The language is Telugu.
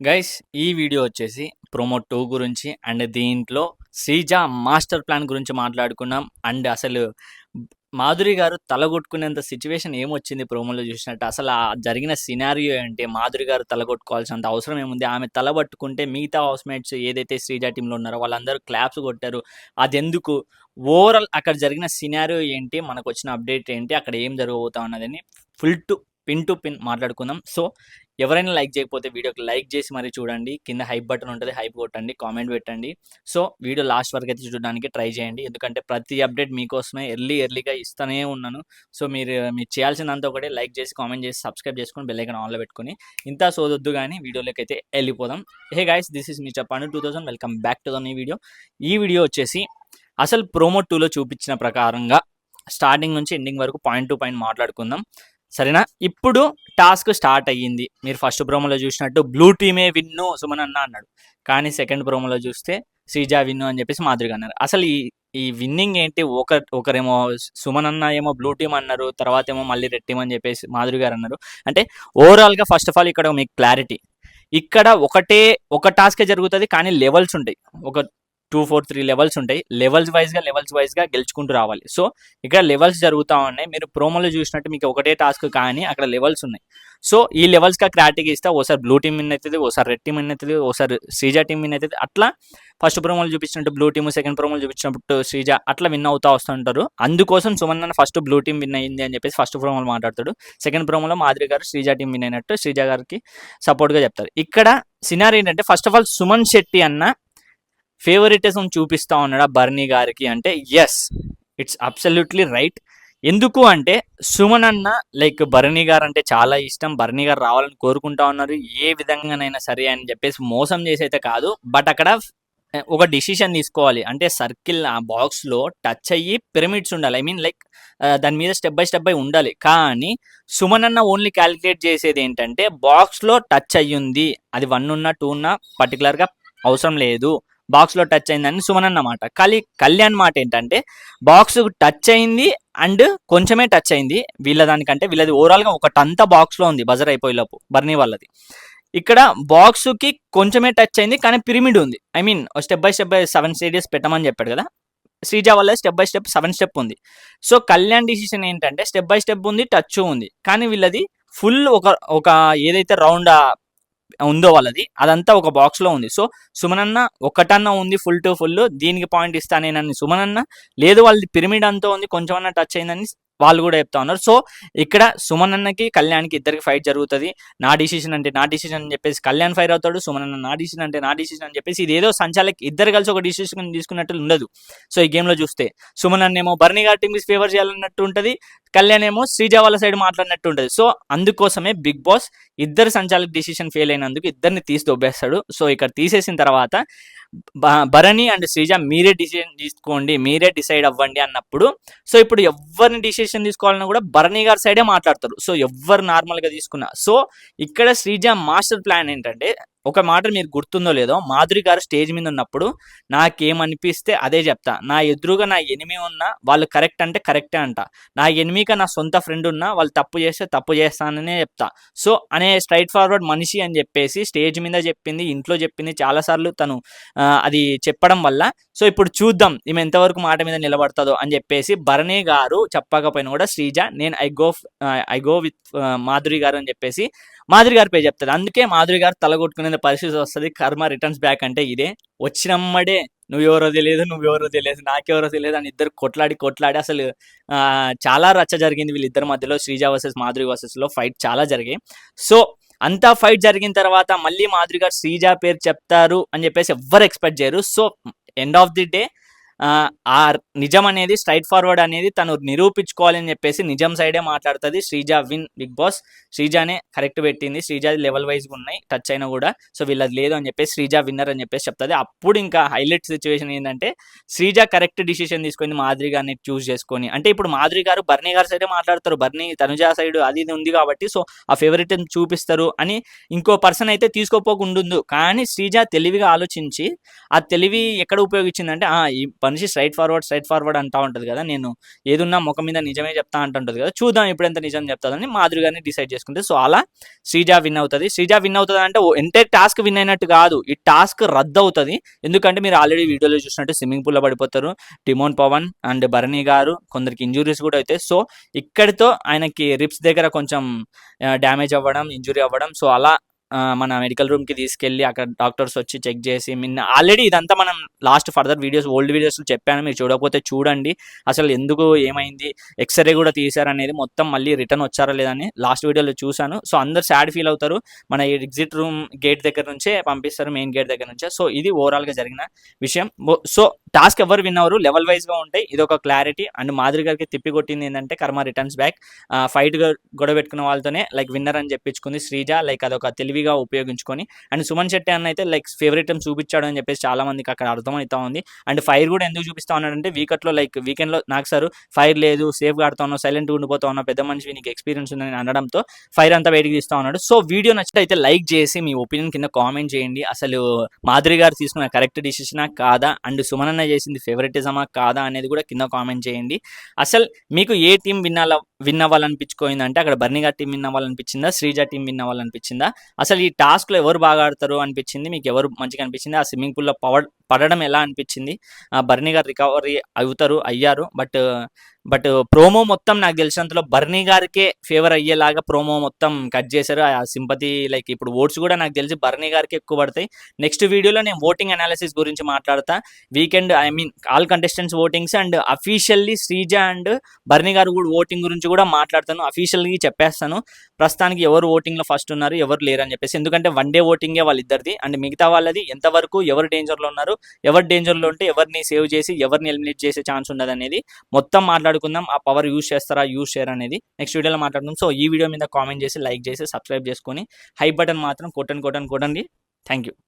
గైస్ ఈ వీడియో వచ్చేసి ప్రోమో టూ గురించి అండ్ దీంట్లో శ్రీజా మాస్టర్ ప్లాన్ గురించి మాట్లాడుకున్నాం. అండ్ అసలు మాధురి గారు తలగొట్టుకునేంత సిచ్యువేషన్ ఏమొచ్చింది ప్రోమోలో చూసినట్టు? అసలు ఆ జరిగిన సినారియో ఏంటి? మాధురి గారు తలగొట్టుకోవాల్సినంత అవసరం ఏముంది? ఆమె తలబట్టుకుంటే మిగతా హౌస్మేట్స్ ఏదైతే శ్రీజా టీంలో ఉన్నారో వాళ్ళందరూ క్లాప్స్ కొట్టారు. అది ఎందుకు ఓవరాల్ అక్కడ జరిగిన సినారియో ఏంటి? మనకు వచ్చిన అప్డేట్ ఏంటి? అక్కడ ఏం జరగబోతా ఉన్నదని full to pin to pin మాట్లాడుకుందాం. సో ఎవరైనా లైక్ చేయకపోతే వీడియోకి లైక్ చేసి మరీ చూడండి. కింద హైప్ బటన్ ఉంటుంది హైప్ కొట్టండి కామెంట్ పెట్టండి. సో వీడియో లాస్ట్ వరకు అయితే చూడడానికి ట్రై చేయండి. ఎందుకంటే ప్రతి అప్డేట్ మీకోసమే ఎర్లీ ఎర్లీగా ఇస్తూనే ఉన్నాను. సో మీరు మీరు చేయాల్సిందంతా ఒకటి లైక్ చేసి కామెంట్ చేసి సబ్స్క్రైబ్ చేసుకొని బెల్ ఆన్లో పెట్టుకొని ఇంత సోదొద్దు కానీ వీడియోలోకి అయితే వెళ్ళిపోదాం. Hey guys this is me చెప్పండి two thousand. Welcome back to the నీ వీడియో. ఈ వీడియో వచ్చేసి అసలు ప్రోమో టూలో చూపించిన ప్రకారంగా స్టార్టింగ్ నుంచి ఎండింగ్ వరకు పాయింట్ టు పాయింట్ మాట్లాడుకుందాం. సరేనా? ఇప్పుడు టాస్క్ స్టార్ట్ అయ్యింది. మీరు ఫస్ట్ ప్రోమోలో చూసినట్టు బ్లూ టీమే విన్ను సుమన్ అన్న అన్నాడు. కానీ సెకండ్ ప్రోమోలో చూస్తే శ్రీజా విన్ను అని చెప్పేసి మాధురిగా అన్నారు. అసలు ఈ ఈ విన్నింగ్ ఏంటి? ఒక ఒకరేమో సుమన్ అన్న ఏమో బ్లూ టీమ్ అన్నారు తర్వాత ఏమో మళ్ళీ రెడ్ టీమ్ అని చెప్పేసి మాధురి గారు అన్నారు. అంటే ఓవరాల్గా ఫస్ట్ ఆఫ్ ఆల్ ఇక్కడ మీకు క్లారిటీ ఇక్కడ ఒకటే ఒక టాస్కే జరుగుతుంది కానీ లెవెల్స్ ఉంటాయి. ఒక టూ ఫోర్ త్రీ లెవెల్స్ ఉంటాయి. లెవెల్స్ వైజ్గా లెవెల్స్ వైజ్గా గెలుచుకుంటూ రావాలి. సో ఇక్కడ లెవెల్స్ జరుగుతూ ఉన్నాయి. మీరు ప్రోమోలో చూసినట్టు మీకు ఒకటే టాస్క్ కానీ అక్కడ లెవెల్స్ ఉన్నాయి. సో ఈ లెవెల్స్గా క్లారిటీగా ఇస్తే. ఓసారి బ్లూ టీమ్ విన్ అవుతుంది ఓసారి రెడ్ టీమ్ విన్ అవుతుంది ఓసారి శ్రీజా టీమ్ విన్ అవుతుంది అట్లా ఫస్ట్ ప్రోమోలు చూపించినట్టు బ్లూ టీమ్ సెకండ్ ప్రోమోలు చూపించినప్పుడు శ్రీజ అట్లా విన్ అవుతా వస్తుంటారు అందుకోసం సుమన్ అన్న ఫస్ట్ బ్లూ టీమ్ విన్ అయింది అని చెప్పేసి ఫస్ట్ ప్రోమోలు మాట్లాడతాడు. సెకండ్ ప్రోమోలో మాధురి గారు శ్రీజా టీం విన్ అయినట్టు శ్రీజ గారికి సపోర్ట్గా చెప్తారు. ఇక్కడ సినారీ ఏంటంటే first of all Suman Shetty అన్న ఫేవరెటిజం చూపిస్తా ఉన్నాడా బర్నీ గారికి అంటే ఎస్ ఇట్స్ అబ్సల్యూట్లీ రైట్ ఎందుకు అంటే సుమన్ అన్న లైక్ భరణి గారు అంటే చాలా ఇష్టం. భరణి గారు రావాలని కోరుకుంటా ఉన్నారు. ఏ విధంగానైనా సరే అని చెప్పేసి మోసం చేసి అయితే కాదు. బట్ అక్కడ eh, ఒక డిసిషన్ తీసుకోవాలి. అంటే సర్కిల్ ఆ బాక్స్లో టచ్ అయ్యి పిరమిడ్స్ ఉండాలి. ఐ మీన్ లైక్ దాని మీద స్టెప్ బై స్టెప్ బై ఉండాలి. కానీ సుమన్ అన్న ఓన్లీ క్యాలిక్యులేట్ చేసేది ఏంటంటే బాక్స్లో టచ్ అయ్యింది. అది వన్ ఉన్న టూ ఉన్న పర్టికులర్గా అవసరం లేదు. బాక్స్లో టచ్ అయిందని సుమన్ అన్నమాట. కానీ కళ్యాణ్ మాట ఏంటంటే బాక్స్ టచ్ అయింది అండ్ కొంచెమే టచ్ అయింది. వీళ్ళ దానికంటే వీళ్ళది ఓవరాల్గా ఒకటంతా బాక్స్లో ఉంది బజర్ అయిపోయేలోపు బర్నీ వాళ్ళది. ఇక్కడ బాక్స్కి కొంచెమే టచ్ అయింది కానీ పిరమిడ్ ఉంది. I mean step by step by seven స్టేడియస్ పెట్టమని చెప్పాడు కదా. శ్రీజ వల్ల step by step seven step ఉంది. సో కళ్యాణ్ డిసిషన్ ఏంటంటే స్టెప్ బై స్టెప్ ఉంది టచ్ ఉంది. కానీ వీళ్ళది ఫుల్ ఒక ఒక ఏదైతే రౌండ్ ఉందో వాళ్ళది. అదంతా ఒక బాక్స్లో ఉంది. సో సుమనన్న ఒకటన్న ఉంది ఫుల్ టు ఫుల్ దీనికి పాయింట్ ఇస్తానేనని సుమనన్న లేదు వాళ్ళది పిరమిడ్ అంతా ఉంది. కొంచెం అన్న టచ్ అయిందని వాళ్ళు కూడా చెప్తా ఉన్నారు. సో ఇక్కడ సుమన్ అన్నకి కళ్యాణ్కి ఇద్దరికి ఫైట్ జరుగుతుంది. నా డిసిషన్ అంటే నా డిసిషన్ అని చెప్పేసి కళ్యాణ్ ఫైర్ అవుతాడు సుమన్ అన్న నా డిసిషన్ అంటే నా డిసిషన్ అని చెప్పేసి ఇది ఏదో సంచాలకి ఇద్దరు కలిసి ఒక డిసిషన్ తీసుకున్నట్టు ఉండదు. సో ఈ గేమ్లో చూస్తే సుమన్ అన్న ఏమో బర్నీ గారి టీమ్కి ఫేవర్ చేయాలన్నట్టు ఉంటుంది కళ్యాణ్ ఏమో శ్రీజ వాళ్ళ సైడ్ మాట్లాడినట్టు ఉంటుంది. సో అందుకోసమే బిగ్ బాస్ ఇద్దరు సంచాలక్ డిసిషన్ ఫెయిల్ అయినందుకు ఇద్దరిని తీసి దొబ్బేస్తాడు. సో ఇక్కడ తీసేసిన తర్వాత భరణి అండ్ శ్రీజ మీరే డిసిషన్ తీసుకోండి మీరే డిసైడ్ అవ్వండి అన్నప్పుడు. సో ఇప్పుడు ఎవరిని డిసిషన్ తీసుకోవాలన్నా కూడా భరణి గారి సైడే మాట్లాడతారు. సో ఎవరు నార్మల్గా తీసుకున్నా. సో ఇక్కడ శ్రీజ మాస్టర్ ప్లాన్ ఏంటంటే ఒక మాట మీరు గుర్తుందో లేదో మాధురి గారు స్టేజ్ మీద ఉన్నప్పుడు నాకేమనిపిస్తే అదే చెప్తా. నా ఎదురుగా నా ఎనిమి ఉన్నా వాళ్ళు కరెక్ట్ అంటే కరెక్టే అంట. నా ఎనిమిక నా సొంత ఫ్రెండ్ ఉన్నా వాళ్ళు తప్పు చేస్తే తప్పు చేస్తాననే చెప్తా. సో అనే స్ట్రైట్ ఫార్వర్డ్ మనిషి అని చెప్పేసి స్టేజ్ మీద చెప్పింది ఇంట్లో చెప్పింది చాలాసార్లు తను అది చెప్పడం వల్ల. సో ఇప్పుడు చూద్దాం ఈమె ఎంతవరకు మాట మీద నిలబడుతుందో అని చెప్పేసి భరణి గారు చెప్పకపోయినా కూడా శ్రీజ నేను I go I go with Madhuri garu అని చెప్పేసి మాధురి గారి పేరు చెప్తుంది అందుకే మాధురి గారు తలగొట్టుకునే పరిస్థితి వస్తుంది కర్మ రిటర్న్స్ బ్యాక్ అంటే ఇదే. వచ్చినమ్మడే నువ్వెవరో తెలియదు నువ్వెవరో తెలియదు నాకెవరో తెలియదు అని ఇద్దరు కొట్లాడి కొట్లాడి అసలు చాలా రచ్చ జరిగింది వీళ్ళిద్దరి మధ్యలో శ్రీజ వర్సెస్ మాధురి వర్సెస్లో ఫైట్ చాలా జరిగాయి. సో అంతా ఫైట్ జరిగిన తర్వాత మళ్ళీ మాధురి గారు శ్రీజ పేరు చెప్తారు అని చెప్పేసి ఎవ్వరు ఎక్స్పెక్ట్ చేయరు. So end of the day ఆ నిజం అనేది స్ట్రైట్ ఫార్వర్డ్ అనేది తను నిరూపించుకోవాలని చెప్పేసి నిజం సైడే మాట్లాడుతుంది. శ్రీజ విన్ బిగ్ బాస్ శ్రీజానే కరెక్ట్ పెట్టింది. శ్రీజ లెవెల్ వైజ్గా ఉన్నాయి. టచ్ అయినా కూడా. సో వీళ్ళది లేదు అని చెప్పేసి శ్రీజ విన్నర్ అని చెప్పేసి చెప్తుంది. అప్పుడు ఇంకా హైలైట్ సిచ్యువేషన్ ఏంటంటే శ్రీజ కరెక్ట్ డిసిషన్ తీసుకొని మాధురి గారిని చూస్ చేసుకొని. అంటే ఇప్పుడు మాధురి గారు బర్నీ గారి సైడే మాట్లాడతారు. బర్నీ తనుజా సైడ్ అది ఇది ఉంది కాబట్టి సో ఆ ఫేవరెట్ చూపిస్తారు అని ఇంకో పర్సన్ అయితే తీసుకోపోకుండా కానీ శ్రీజ తెలివిగా ఆలోచించి ఆ తెలివి ఎక్కడ ఉపయోగించిందంటే ఈ మనిషి స్ట్రైట్ ఫార్వర్డ్ స్ట్రైట్ ఫార్వర్డ్ అంటా ఉంటుంది కదా నేను ఏదున్నా ముఖం మీద నిజమే చెప్తా అంటుంటుంది కదా చూద్దాం ఇప్పుడు ఎంత నిజం చెప్తాదని మాధురి గారిని డిసైడ్ చేసుకుంటే సో అలా శ్రీజ విన్ అవుతుంది. శ్రీజ విన్ అవుతుంది అంటే ఎంటైర్ టాస్క్ విన్ అయినట్టు కాదు ఈ టాస్క్ రద్దు అవుతుంది. ఎందుకంటే మీరు ఆల్రెడీ వీడియోలో చూసినట్టు స్విమ్మింగ్ పూల్లో పడిపోతారు. టిమోన్ పవన్ అండ్ భరణి గారు కొందరికి ఇంజురీస్ కూడా అవుతాయి సో ఇక్కడితో ఆయనకి రిప్స్ దగ్గర కొంచెం డ్యామేజ్ అవ్వడం ఇంజురీ అవ్వడం. సో అలా మన మెడికల్ రూమ్కి తీసుకెళ్ళి అక్కడ డాక్టర్స్ వచ్చి చెక్ చేసి మిన్న ఆల్రెడీ ఇదంతా మనం లాస్ట్ ఫర్దర్ వీడియోస్ ఓల్డ్ వీడియోస్లో చెప్పాను మీరు చూడకపోతే చూడండి. అసలు ఎందుకు ఏమైంది ఎక్స్రే కూడా తీశారనేది మొత్తం మళ్ళీ రిటర్న్ వచ్చారా లేదని లాస్ట్ వీడియోలో చూశాను. సో అందరు సాడ్ ఫీల్ అవుతారు. మన ఎగ్జిట్ రూమ్ గేట్ దగ్గర నుంచే పంపిస్తారు మెయిన్ గేట్ దగ్గర నుంచే. సో ఇది ఓవరాల్గా జరిగిన విషయం. సో టాస్క్ ఎవరు విన్ లెవెల్ లెవెల్ వైజ్గా ఉంటాయి. ఇది ఒక క్లారిటీ. అండ్ మాదిరి గారికి తిప్పి కొట్టింది ఏంటంటే కర్మ రిటర్న్స్ బ్యాక్. ఫైట్ గొడవ పెట్టుకున్న వాళ్ళతోనే లైక్ విన్నర్ అని చెప్పించుకుంది శ్రీజ. లైక్ అదొక తెలివిగా ఉపయోగించుకొని. అండ్ సుమన్ శెట్టి అన్న అయితే లైక్ ఫేవరెట్ చూపించాడు అని చెప్పేసి చాలా మందికి అక్కడ అర్థమవుతా ఉంది. అండ్ ఫైర్ కూడా ఎందుకు చూపిస్తా ఉన్నాడంటే వీకెట్లో లైక్ వీకెండ్లో నాకు సార్ ఫైర్ లేదు సేఫ్ ఆడుతా ఉన్నావు సైలెంట్ ఉండిపోతా ఉన్నావు పెద్ద మనిషి నీకు ఎక్స్పీరియన్స్ ఉందని అనడంతో ఫైర్ అంతా బయటికి తీస్తా ఉన్నాడు. సో వీడియో నచ్చితే అయితే లైక్ చేసి మీ ఒపీనియన్ కింద కామెంట్ చేయండి. అసలు మాదిరి గారు తీసుకున్న కరెక్ట్ డిసిషనా కాదా? అండ్ సుమన్ అన్న చేసింది ఫేవరెటిజమా కాదా అనేది కూడా కింద కామెంట్ చేయండి. అసలు మీకు ఏ టీం విన్నాల విన్ అవ్వాలనిపించుకోయింది అంటే అక్కడ బర్నిగా టీం విన్ అవ్వాలనిపించిందా శ్రీజ టీం విన్ అవ్వాలనిపించిందా అసలు ఈ టాస్క్లో ఎవరు బాగా ఆడతారు అనిపించింది? మీకు ఎవరు మంచిగా అనిపించింది? ఆ స్విమ్మింగ్ పూల్లో పవర్ పడడం ఎలా అనిపించింది? ఆ బర్నీ గారు రికవరీ అవుతారు అయ్యారు. బట్ బట్ ప్రోమో మొత్తం నాకు తెలిసినంతలో బర్నీ గారికే ఫేవర్ అయ్యేలాగా ప్రోమో మొత్తం కట్ చేశారు. ఆ సింపతి లైక్ ఇప్పుడు ఓట్స్ కూడా నాకు తెలిసి బర్నీ గారికి ఎక్కువ పడతాయి. నెక్స్ట్ వీడియోలో నేను ఓటింగ్ అనాలిసిస్ గురించి మాట్లాడతా. Weekend I mean all contestants votings and officially Sreeja and Barney garu కూడా ఓటింగ్ గురించి కూడా మాట్లాడతాను. అఫీషియల్గా చెప్పేస్తాను. ప్రస్తుతానికి ఎవరు ఓటింగ్లో ఫస్ట్ ఉన్నారు ఎవరు లేరు అని చెప్పేసి. ఎందుకంటే వన్ డే ఓటింగే వాళ్ళిద్దరిది. అండ్ మిగతా వాళ్ళది ఎంతవరకు ఎవరు డేంజర్లో ఉన్నారు ఎవరు డేంజర్లో ఉంటే ఎవరిని సేవ్ చేసి ఎవరిని ఎలిమినేట్ చేసే ఛాన్స్ ఉండదు అనేది మొత్తం మాట్లాడుకుందాం. ఆ పవర్ యూస్ చేస్తారా యూస్ చేయరా అనేది నెక్స్ట్ వీడియోలో మాట్లాడుకుందాం. సో ఈ వీడియో మీద కామెంట్ చేసి లైక్ చేసి సబ్స్క్రైబ్ చేసుకొని హై బటన్ మాత్రం కొట్టండి కొట్టండి కొట్టండి. Thank you